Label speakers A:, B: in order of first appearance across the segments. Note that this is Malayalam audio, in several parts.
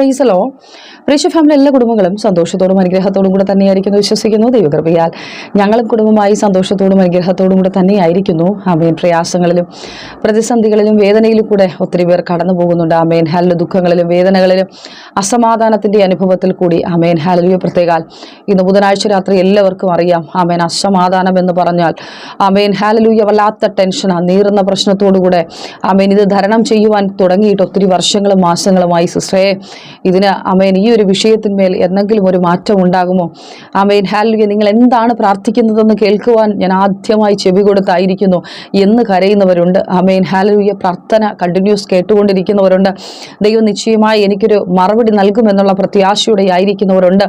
A: പ്രൈസലോ റേഷ്യ ഫാമിലി എല്ലാ കുടുംബങ്ങളും സന്തോഷത്തോടും അനുഗ്രഹത്തോടും കൂടെ തന്നെയായിരിക്കുന്നു വിശ്വസിക്കുന്നു. ദൈവകൃപയാൽ ഞങ്ങളും കുടുംബമായി സന്തോഷത്തോടും അനുഗ്രഹത്തോടും കൂടെ തന്നെയായിരിക്കുന്നു. ആമേൻ. പ്രയാസങ്ങളിലും പ്രതിസന്ധികളിലും വേദനയിലും കൂടെ ഒത്തിരി പേർ കടന്നു പോകുന്നുണ്ട്. ആമേൻ. ഹാലിലെ ദുഃഖങ്ങളിലും വേദനകളിലും അസമാധാനത്തിന്റെ അനുഭവത്തിൽ കൂടി. ആമേൻ. ഹാലലിയ പ്രത്യേകാൽ ഇന്ന് ബുധനാഴ്ച രാത്രി എല്ലാവർക്കും അറിയാം. ആമേൻ. അസമാധാനം എന്ന് പറഞ്ഞാൽ ആമേൻ. ഹാലലൂയ വല്ലാത്ത ടെൻഷനാണ് നീറുന്ന പ്രശ്നത്തോടുകൂടെ ആമേൻ. ഇത് ധരണം ചെയ്യുവാൻ തുടങ്ങിയിട്ട് ഒത്തിരി വർഷങ്ങളും മാസങ്ങളുമായി സിസ്റ്ററെ ഇതിന് ആമേൻ ഈ ഒരു വിഷയത്തിന്മേൽ എന്തെങ്കിലും ഒരു മാറ്റം ഉണ്ടാകുമോ? ആമേൻ ഹാലലൂയ നിങ്ങൾ എന്താണ് പ്രാർത്ഥിക്കുന്നതെന്ന് കേൾക്കുവാൻ ഞാൻ ആദ്യമായി ചെവി കൊടുത്തായിരിക്കുന്നു എന്ന് കരയുന്നവരുണ്ട്. ആമേൻ ഹാലലൂയ പ്രാർത്ഥന കണ്ടിന്യൂസ് കേട്ടുകൊണ്ടിരിക്കുന്നവരുണ്ട്. ദൈവം നിശ്ചയമായി എനിക്കൊരു മറുപടി നൽകുമെന്നുള്ള പ്രത്യാശയോടെ ആയിരിക്കുന്നവരുണ്ട്.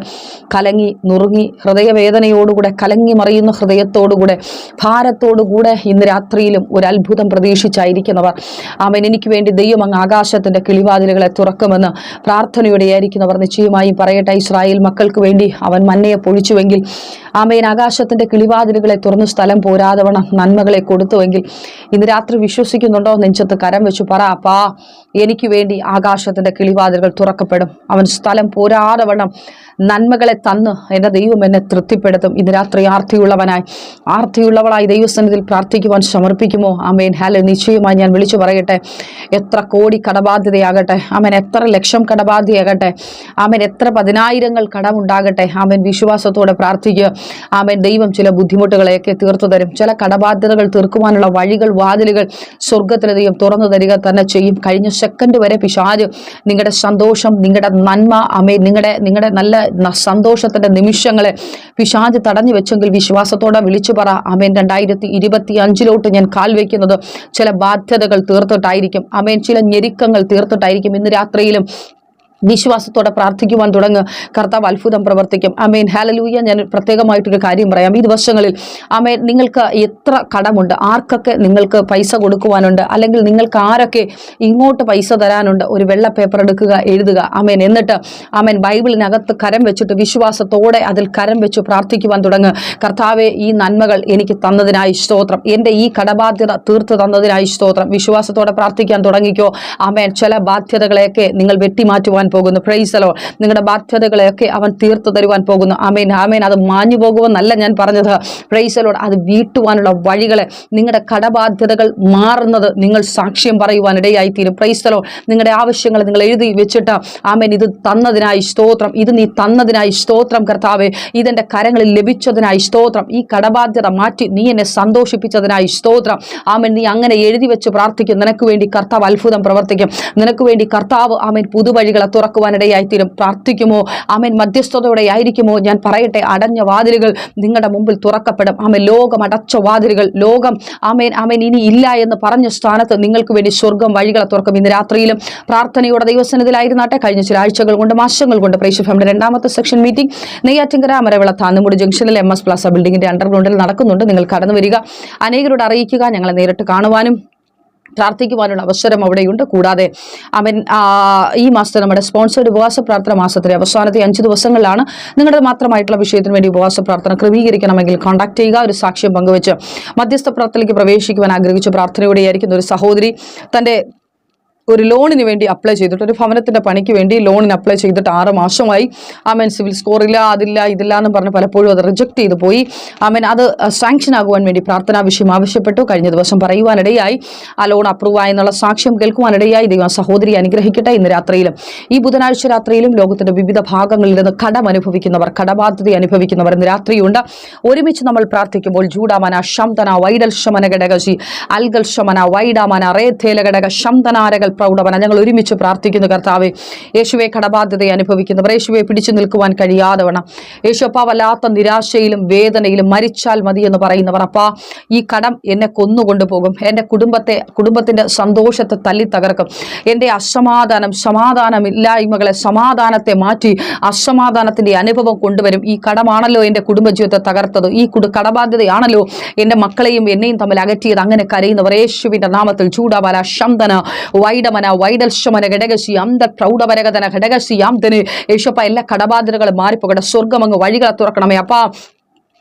A: കലങ്ങി നുറുങ്ങി ഹൃദയവേദനയോടുകൂടെ കലങ്ങി മറിയുന്ന ഹൃദയത്തോടുകൂടെ ഭാരത്തോടുകൂടെ ഇന്ന് രാത്രിയിലും ഒരു അത്ഭുതം പ്രതീക്ഷിച്ചായിരിക്കുന്നവർ. ആമേൻ എനിക്ക് വേണ്ടി ദൈവം അങ്ങ് ആകാശത്തിന്റെ കിളിവാതിലുകളെ തുറക്കുമെന്ന് പ്രാർത്ഥനയോടെ ആയിരിക്കുന്നവർ നിശ്ചയമായും പറയട്ടെ ഇസ്രായേൽ മക്കൾക്ക് വേണ്ടി അവൻ മന്നയെ പൊഴിച്ചുവെങ്കിൽ ആമേൻ. ആകാശത്തിന്റെ കിളിവാതിലുകളെ തുറന്നു സ്ഥലം പോരാതവണ്ണം നന്മകളെ കൊടുത്തുവെങ്കിൽ ഇന്ന് രാത്രി വിശ്വസിക്കുന്നുണ്ടോ? നെഞ്ചത്ത് കരം വെച്ചു പറ അപ്പാ എനിക്ക് വേണ്ടി ആകാശത്തിന്റെ കിളിവാതിലുകൾ തുറക്കപ്പെടും. അവൻ സ്ഥലം പോരാതവണ്ണം നന്മകളെ തന്ന് എന്റെ ദൈവം എന്നെ തൃപ്തിപ്പെടുത്തും. ഇന്ന് രാത്രി ആർത്തിയുള്ളവനായി ആർത്തിയുള്ളവളായി ദൈവസന്നിധിയിൽ പ്രാർത്ഥിക്കുവാൻ സമർപ്പിക്കുമോ? ആമേൻ. ഹാലോ നിശ്ചയമായി ഞാൻ വിളിച്ചു പറയട്ടെ എത്ര കോടി കടബാധ്യതയാകട്ടെ. ആമേൻ. എത്ര ലക്ഷം കടബാധ്യയാകട്ടെ ആമൻ. എത്ര പതിനായിരങ്ങൾ കടമുണ്ടാകട്ടെ. ആമൻ. വിശ്വാസത്തോടെ പ്രാർത്ഥിക്കുക. ആമൻ. ദൈവം ചില ബുദ്ധിമുട്ടുകളെയൊക്കെ തീർത്തു തരും. ചില കടബാധ്യതകൾ തീർക്കുവാനുള്ള വഴികൾ വാതിലുകൾ സ്വർഗത്തിലെ ദൈവം തുറന്നു തരിക തന്നെ ചെയ്യും. കഴിഞ്ഞ സെക്കൻഡ് വരെ പിശാജ് നിങ്ങളുടെ സന്തോഷം നിങ്ങളുടെ നന്മ അമേ നിങ്ങളുടെ നിങ്ങളുടെ നല്ല സന്തോഷത്തിന്റെ നിമിഷങ്ങളെ പിശാജ് തടഞ്ഞു വെച്ചെങ്കിൽ വിശ്വാസത്തോടെ വിളിച്ചു പറ. അമേൻ രണ്ടായിരത്തി ഇരുപത്തി അഞ്ചിലോട്ട് ഞാൻ കാൽ വയ്ക്കുന്നത് ചില ബാധ്യതകൾ തീർത്തിട്ടായിരിക്കും. ആമേൻ. ചില ഞെരുക്കങ്ങൾ തീർത്തിട്ടായിരിക്കും. ഇന്ന് രാത്രിയിലും വിശ്വാസത്തോടെ പ്രാർത്ഥിക്കുവാൻ തുടങ്ങുക കർത്താവ് അത്ഭുതം പ്രവർത്തിക്കും. അമേൻ ഹാലലൂയ ഞാൻ പ്രത്യേകമായിട്ടൊരു കാര്യം പറയാം. ഈ ദിവസങ്ങളിൽ അമേൻ നിങ്ങൾക്ക് എത്ര കടമുണ്ട്? ആർക്കൊക്കെ നിങ്ങൾക്ക് പൈസ കൊടുക്കുവാനുണ്ട്? അല്ലെങ്കിൽ നിങ്ങൾക്ക് ആരൊക്കെ ഇങ്ങോട്ട് പൈസ തരാനുണ്ട്? ഒരു വെള്ള പേപ്പർ എടുക്കുക എഴുതുക. അമേൻ എന്നിട്ട് അമേൻ ബൈബിളിനകത്ത് കരം വെച്ചിട്ട് വിശ്വാസത്തോടെ അതിൽ കരം വെച്ച് പ്രാർത്ഥിക്കുവാൻ തുടങ്ങുക കർത്താവെ ഈ നന്മകൾ എനിക്ക് തന്നതിനായി സ്തോത്രം. എന്റെ ഈ കടബാധ്യത തീർത്ത് തന്നതിനായി സ്തോത്രം. വിശ്വാസത്തോടെ പ്രാർത്ഥിക്കാൻ തുടങ്ങിക്കോ. അമേൻ ചില ബാധ്യതകളെയൊക്കെ നിങ്ങൾ വെട്ടിമാറ്റുവാൻ പോകുന്നു. പ്രൈസലോ നിങ്ങളുടെ ബാധ്യതകളെയൊക്കെ അവൻ തീർത്തു തരുവാൻ പോകുന്നു. ആമേൻ ആമേൻ അത് മാഞ്ഞു പോകുമെന്നല്ല ഞാൻ പറഞ്ഞത്. പ്രൈസലോട് അത് വീട്ടുവാനുള്ള വഴികളെ നിങ്ങളുടെ കടബാധ്യതകൾ മാറുന്നത് നിങ്ങൾ സാക്ഷ്യം പറയുവാൻ ഇടയായിത്തീരും. പ്രൈസലോ നിങ്ങളുടെ ആവശ്യങ്ങൾ നിങ്ങൾ എഴുതി വെച്ചിട്ട് ആമേൻ ഇത് തന്നതിനായി സ്തോത്രം. ഇത് നീ തന്നതിനായി സ്തോത്രം കർത്താവെ. ഇതെന്റെ കരങ്ങളിൽ ലഭിച്ചതിനായി സ്തോത്രം. ഈ കടബാധ്യത മാറ്റി നീ എന്നെ സന്തോഷിപ്പിച്ചതിനായി സ്തോത്രം. ആമേൻ നീ അങ്ങനെ എഴുതി വെച്ച് പ്രാർത്ഥിക്കും. നിനക്ക് വേണ്ടി കർത്താവ് അത്ഭുതം പ്രവർത്തിക്കും. നിനക്ക് വേണ്ടി കർത്താവ് ആമേൻ പുതുവഴികളെ തുറക്കുവാനിടയായിത്തീരും. പ്രാർത്ഥിക്കുമോ? ആമേൻ. മധ്യസ്ഥതയോടെ ആയിരിക്കുമോ? ഞാൻ പറയട്ടെ അടഞ്ഞ വാതിലുകൾ നിങ്ങളുടെ മുമ്പിൽ തുറക്കപ്പെടും. ആമേൻ. ലോകം അടച്ച വാതിലുകൾ ലോകം ആമേൻ ആമേൻ ഇനി ഇല്ല എന്ന് പറഞ്ഞ സ്ഥാനത്ത് നിങ്ങൾക്ക് വേണ്ടി സ്വർഗം വഴികളെ തുറക്കും. ഇന്ന് രാത്രിയിലും പ്രാർത്ഥനയോടെ ദൈവസന്നിധിയിലായിരുന്നാട്ടെ. കഴിഞ്ഞ ചില ആഴ്ചകൾ കൊണ്ട് മാസങ്ങൾ കൊണ്ട് പ്രേക്ഷ ഫാമിന്റെ രണ്ടാമത്തെ സെക്ഷൻ മീറ്റിംഗ് നെയ്യാറ്റിങ്കര അമരവിള താന്നുമുടി ജംഗ്ഷനിൽ എം എസ് പ്ലാസ ബിൽഡിംഗിന്റെ അണ്ടർഗ്രൗണ്ടിൽ നടക്കുന്നുണ്ട്. നിങ്ങൾ കടന്നു വരിക. അനേകരോട് അറിയിക്കുക. ഞങ്ങളെ നേരിട്ട് കാണുവാനും പ്രാർത്ഥിക്കുവാനുള്ള അവസരം അവിടെയുണ്ട്. കൂടാതെ അവൻ ഈ മാസത്തെ നമ്മുടെ സ്പോൺസേഡ് ഉപവാസ പ്രാർത്ഥന മാസത്തിലെ അവസാനത്തെ അഞ്ച് ദിവസങ്ങളിലാണ് നിങ്ങളുടെ മാത്രമായിട്ടുള്ള വിഷയത്തിന് വേണ്ടി ഉപവാസ പ്രാർത്ഥന ക്രമീകരിക്കണമെങ്കിൽ കോൺടാക്ട് ചെയ്യുക. ഒരു സാക്ഷ്യം പങ്കുവെച്ച് മധ്യസ്ഥ പ്രാർത്ഥനയ്ക്ക് പ്രവേശിക്കുവാൻ ആഗ്രഹിച്ച പ്രാർത്ഥനയോടെയായിരിക്കുന്ന ഒരു സഹോദരി തന്റെ ഒരു ലോണിന് വേണ്ടി അപ്ലൈ ചെയ്തിട്ട് ഒരു ഭവനത്തിന്റെ പണിക്ക് വേണ്ടി ലോണിന് അപ്ലൈ ചെയ്തിട്ട് ആറ് മാസമായി. ആമൻ സിവിൽ സ്കോർ ഇല്ല അതില്ല ഇതില്ല എന്ന് പറഞ്ഞ് പലപ്പോഴും അത് റിജക്ട് ചെയ്തു പോയി. ആമൻ അത് സാങ്ഷൻ ആകുവാൻ വേണ്ടി പ്രാർത്ഥനാ വിഷയം ആവശ്യപ്പെട്ടു. കഴിഞ്ഞ ദിവസം പറയുവാനിടയായി. ആ ലോൺ അപ്രൂവ് ആയെന്നുള്ള സാക്ഷ്യം കേൾക്കുവാനിടയായി. ദൈവം സഹോദരി അനുഗ്രഹിക്കട്ടെ ഇന്ന് രാത്രിയിലും. ഈ ബുധനാഴ്ച രാത്രിയിലും ലോകത്തിന്റെ വിവിധ ഭാഗങ്ങളിൽ നിന്ന് കടം അനുഭവിക്കുന്നവർ കടബാധ്യത അനുഭവിക്കുന്നവർ ഇന്ന് രാത്രിയുണ്ട്. ഒരുമിച്ച് നമ്മൾ പ്രാർത്ഥിക്കുമ്പോൾ ജൂഡാമന ശംതന വൈഡൽ ശമന ഘടകശി അൽഗൽ ശമന വൈഡാമന റേഥേല ഘടക ശംതനാരകൾ പ്രൗഢവന ഞങ്ങൾ ഒരുമിച്ച് പ്രാർത്ഥിക്കുന്നു കർത്താവെ. യേശുവെ കടബാധ്യത അനുഭവിക്കുന്നവർ യേശുവെ പിടിച്ചു നിൽക്കുവാൻ കഴിയാതെ വേണം യേശുപ്പ വല്ലാത്ത നിരാശയിലും വേദനയിലും മരിച്ചാൽ മതി എന്ന് പറയുന്നവർ അപ്പാ ഈ കടം എന്നെ കൊന്നുകൊണ്ടു പോകും എന്റെ കുടുംബത്തെ കുടുംബത്തിന്റെ സന്തോഷത്തെ തല്ലി തകർക്കും. എന്റെ അസമാധാനം സമാധാനമില്ലായ്മകളെ സമാധാനത്തെ മാറ്റി അസമാധാനത്തിന്റെ അനുഭവം കൊണ്ടുവരും. ഈ കടമാണല്ലോ എന്റെ കുടുംബജീവിതത്തെ തകർത്തത്. ഈ കുടു കടബാധ്യതയാണല്ലോ എന്റെ മക്കളെയും എന്നെയും തമ്മിൽ അകറ്റിയത്. അങ്ങനെ കരയുന്നവർ യേശുവിന്റെ നാമത്തിൽ ചൂടാബല ശന്തന വൈഡമന വൈഡൽശമന ഘടകശി അന്ത പ്രൗഢപരകതന ഘടകശി അന്തന് യേശപ്പ എല്ലാ കടബാധ്യതകളും മാറിപ്പോകട്ടെ സ്വർഗം അങ്ങ് വഴികളെ തുറക്കണമേ അപ്പാ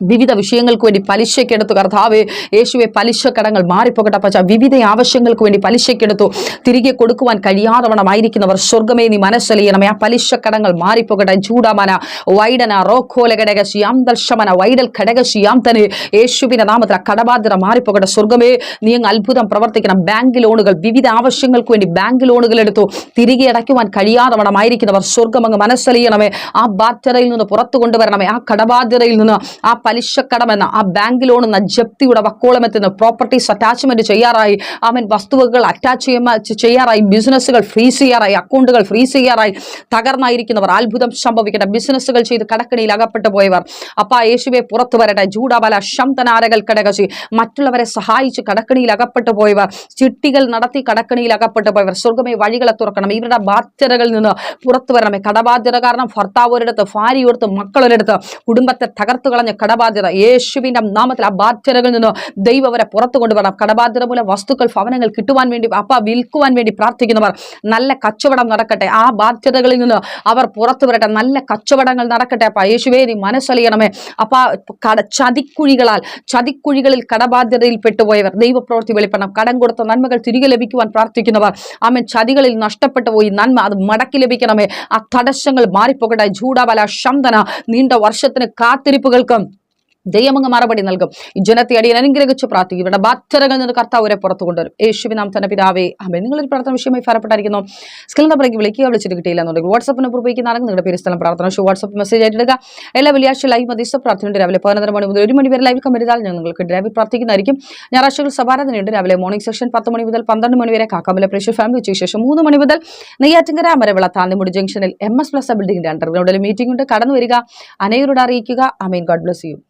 A: വിവിധ വിഷയങ്ങൾക്ക് വേണ്ടി പലിശക്കെടുത്തു കർത്താവ് യേശുവെ പലിശക്കടങ്ങൾ മാറിപ്പോകട്ടെ പച്ച വിവിധ ആവശ്യങ്ങൾക്ക് വേണ്ടി പലിശക്കെടുത്തു തിരികെ കൊടുക്കുവാൻ കഴിയാതവണമായിരിക്കുന്നവർ സ്വർഗമേ നീ മനസ്സലിയണമേ. ആ പലിശക്കടങ്ങൾ മാറിപ്പോകട്ടെ. ചൂടാമന വൈഡന റോഖോല ഘടക ശ്യാന്തൽ ശമന വൈഡൽ ഘടക ശ്യാന്തന് യേശുവിന്റെ നാമത്തിൽ ആ കടബാധ്യത മാറിപ്പോകട്ടെ. സ്വർഗമേ നീ അങ്ങ് അത്ഭുതം പ്രവർത്തിക്കണം. ബാങ്ക് ലോണുകൾ വിവിധ ആവശ്യങ്ങൾക്ക് വേണ്ടി ബാങ്ക് ലോണുകൾ എടുത്തു. തിരികെ അടയ്ക്കുവാൻ കഴിയാതവണമായിരിക്കുന്നവർ സ്വർഗം അങ്ങ് മനസ്സലിയണമേ. ആ ബാധ്യതയിൽ നിന്ന് പുറത്തു കൊണ്ടുവരണമേ. ആ കടബാധ്യതയിൽ നിന്ന് ആ പലിശക്കടമെന്ന ആ ബാങ്ക് ലോൺ എന്ന ജപ്തിയുടെ വക്കോളമെത്തുന്ന പ്രോപ്പർട്ടീസ് അറ്റാച്ച്മെന്റ് ചെയ്യാറായി. അവൻ വസ്തുവകകൾ അറ്റാച്ച് ചെയ്യാറായി. ബിസിനസ്സുകൾ ഫ്രീസ് ചെയ്യാറായി. അക്കൗണ്ടുകൾ ഫ്രീസ് ചെയ്യാറായി. തകർന്നായിരിക്കുന്നവർ അത്ഭുതം സംഭവിക്കട്ടെ. ബിസിനസ്സുകൾ ചെയ്ത് കടക്കണിയിൽ അകപ്പെട്ടു പോയവർ. അപ്പ യേശുവെ പുറത്തു വരട്ടെ. ജൂഡാബല ശംതനാരകൾ കടകശി. മറ്റുള്ളവരെ സഹായിച്ച് കടക്കണിയിൽ അകപ്പെട്ടു പോയവർ. ചിട്ടികൾ നടത്തി കടക്കണിയിൽ അകപ്പെട്ടു പോയവർ. സ്വർഗമേ വഴികളെ തുറക്കണം. ഇവരുടെ ബാധ്യതകളിൽ നിന്ന് പുറത്തു വരണമേ. കടബാധ്യത കാരണം ഭർത്താവ് ഒരിടത്ത് ഭാര്യ ഒരിടത്ത് മക്കളൊരിടത്ത് കുടുംബത്തെ തകർത്തു കളഞ്ഞ് കടബാധ്യത യേശുവിന്റെ നാമത്തിൽ ആ ബാധ്യതകളിൽ നിന്ന് ദൈവം അവരെ പുറത്തു കൊണ്ടുവരണം. കടബാധ്യത മൂലം വസ്തുക്കൾ ഭവനങ്ങൾ കിട്ടുവാൻ വേണ്ടി അപ്പ വിൽക്കുവാൻ വേണ്ടി പ്രാർത്ഥിക്കുന്നവർ നല്ല കച്ചവടം നടക്കട്ടെ. ആ ബാധ്യതകളിൽ നിന്ന് അവർ പുറത്തു വരട്ടെ. നല്ല കച്ചവടങ്ങൾ നടക്കട്ടെ അപ്പ. യേശുവേ നീ മനസ്സലിയണമേ. അപ്പ കട ചതിക്കുഴികളാൽ ചതിക്കുഴികളിൽ കടബാധ്യതയിൽ പെട്ടുപോയവർ ദൈവപ്രവൃത്തി വെളിപ്പെടണം. കടം കൊടുത്ത നന്മകൾ തിരികെ ലഭിക്കുവാൻ പ്രാർത്ഥിക്കുന്നവർ. ആമൻ. ചതികളിൽ നഷ്ടപ്പെട്ടു പോയി. നന്മ അത് മടക്കി ലഭിക്കണമേ. ആ തടസ്സങ്ങൾ മാറിപ്പോകട്ടെ. ചൂടാവല ശന്തന നീണ്ട വർഷത്തിന് കാത്തിരിപ്പുകൾക്കും ദൈവമങ്ങ് മറുപടി നൽകും. ഈ ജനത്തെ അടിയൻ അനുഗ്രഹിച്ച് പ്രാർത്ഥിക്കും. ഇവരുടെ ബാധ്യതകളിൽ നിന്ന് കർത്താവ് അവരെ പുറത്തു കൊണ്ടുവരും. യേശുവി നാം തന്നെ പിതാവേ അമ്മ നിങ്ങളൊരു പ്രാർത്ഥന വിഷയമായി ഫലപ്പെട്ടായിരിക്കുന്നു സ്കിൽ നമ്പറേക്ക് വിളിക്കുക വിളിച്ചിട്ട് കിട്ടിയില്ല എന്നുണ്ടെങ്കിൽ വാട്സപ്പ് നമ്പർ നിങ്ങളുടെ പേര് സ്ഥലം പ്രാർത്ഥന വാട്സപ്പ് മെസ്സേജ് ആയിട്ടിടുക എല്ലാ വെള്ളിയാഴ്ച ലൈവ് മധ്യസ്ഥ പ്രാർത്ഥനയുണ്ട്. രാവിലെ പതിനൊന്നര മണി മുതൽ ഒരു മണി വരെ ലൈവ് കമ്പരിതാൽ ഞാൻ നിങ്ങൾക്ക് ലൈവിൽ പ്രാർത്ഥിക്കുന്നതായിരിക്കും. ഞായറാഴ്ചകൾ സഭാരാധനയുണ്ട് രാവിലെ മോർണിംഗ് സെഷൻ പത്ത് മണി മുതൽ പന്ത്രണ്ട് മണി വരെ കാക്കാമല പ്രേഷർ ഫാമിലി ഉച്ചയ്ക്ക് ശേഷം മൂന്ന് മണി മുതൽ നെയ്യാറ്റിങ്കര അമരവിള താന്നിമുടി ജംഗ്ഷനിൽ എം എസ് പ്ലസ് ബിൽഡിംഗിന്റെ അണ്ടർഗ്രൗണ്ടിൽ മീറ്റിംഗ് ഉണ്ട്. കടന്നു വരിക. അനേകരോട് അറിയിക്കുക. Amen God bless you